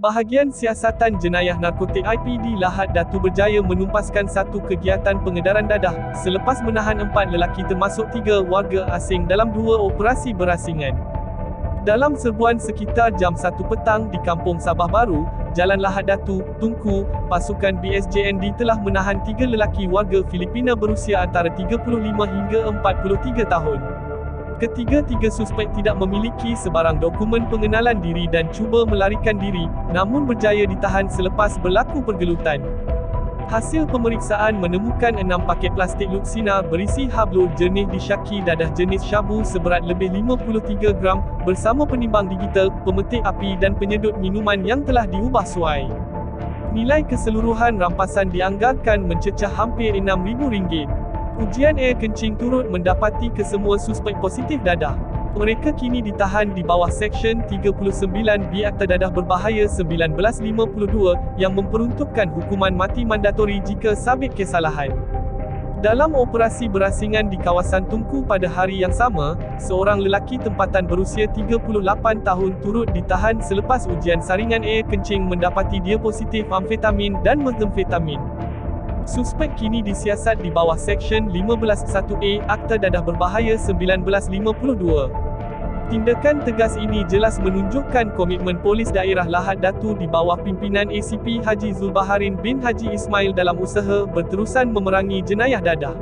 Bahagian Siasatan Jenayah Narkotik IPD Lahad Datu berjaya menumpaskan satu kegiatan pengedaran dadah selepas menahan empat lelaki termasuk tiga warga asing dalam dua operasi berasingan. Dalam serbuan sekitar jam 1 petang di Kampung Sabah Baru, Jalan Lahad Datu, Tungku, pasukan BSJND telah menahan tiga lelaki warga Filipina berusia antara 35 hingga 43 tahun. Ketiga-tiga suspek tidak memiliki sebarang dokumen pengenalan diri dan cuba melarikan diri, namun berjaya ditahan selepas berlaku pergelutan. Hasil pemeriksaan menemukan enam paket plastik luksina berisi hablur jernih disyaki dadah jenis syabu seberat lebih 53 gram, bersama penimbang digital, pemetik api dan penyedut minuman yang telah diubah suai. Nilai keseluruhan rampasan dianggarkan mencecah hampir RM6,000. Ujian air kencing turut mendapati kesemua suspek positif dadah. Mereka kini ditahan di bawah Seksyen 39B Akta Dadah Berbahaya 1952 yang memperuntukkan hukuman mati mandatori jika sabit kesalahan. Dalam operasi berasingan di kawasan Tungku pada hari yang sama, seorang lelaki tempatan berusia 38 tahun turut ditahan selepas ujian saringan air kencing mendapati dia positif amfetamin dan methamfetamin. Suspek kini disiasat di bawah Seksyen 151A Akta Dadah Berbahaya 1952. Tindakan tegas ini jelas menunjukkan komitmen polis daerah Lahad Datu di bawah pimpinan ACP Haji Zulbaharin bin Haji Ismail dalam usaha berterusan memerangi jenayah dadah.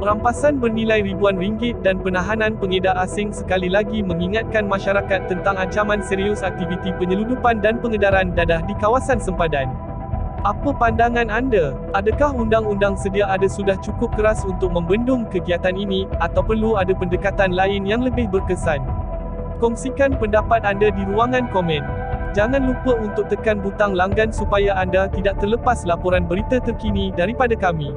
Rampasan bernilai ribuan ringgit dan penahanan pengedar asing sekali lagi mengingatkan masyarakat tentang ancaman serius aktiviti penyeludupan dan pengedaran dadah di kawasan sempadan. Apa pandangan anda? Adakah undang-undang sedia ada sudah cukup keras untuk membendung kegiatan ini, atau perlu ada pendekatan lain yang lebih berkesan? Kongsikan pendapat anda di ruangan komen. Jangan lupa untuk tekan butang langgan supaya anda tidak terlepas laporan berita terkini daripada kami.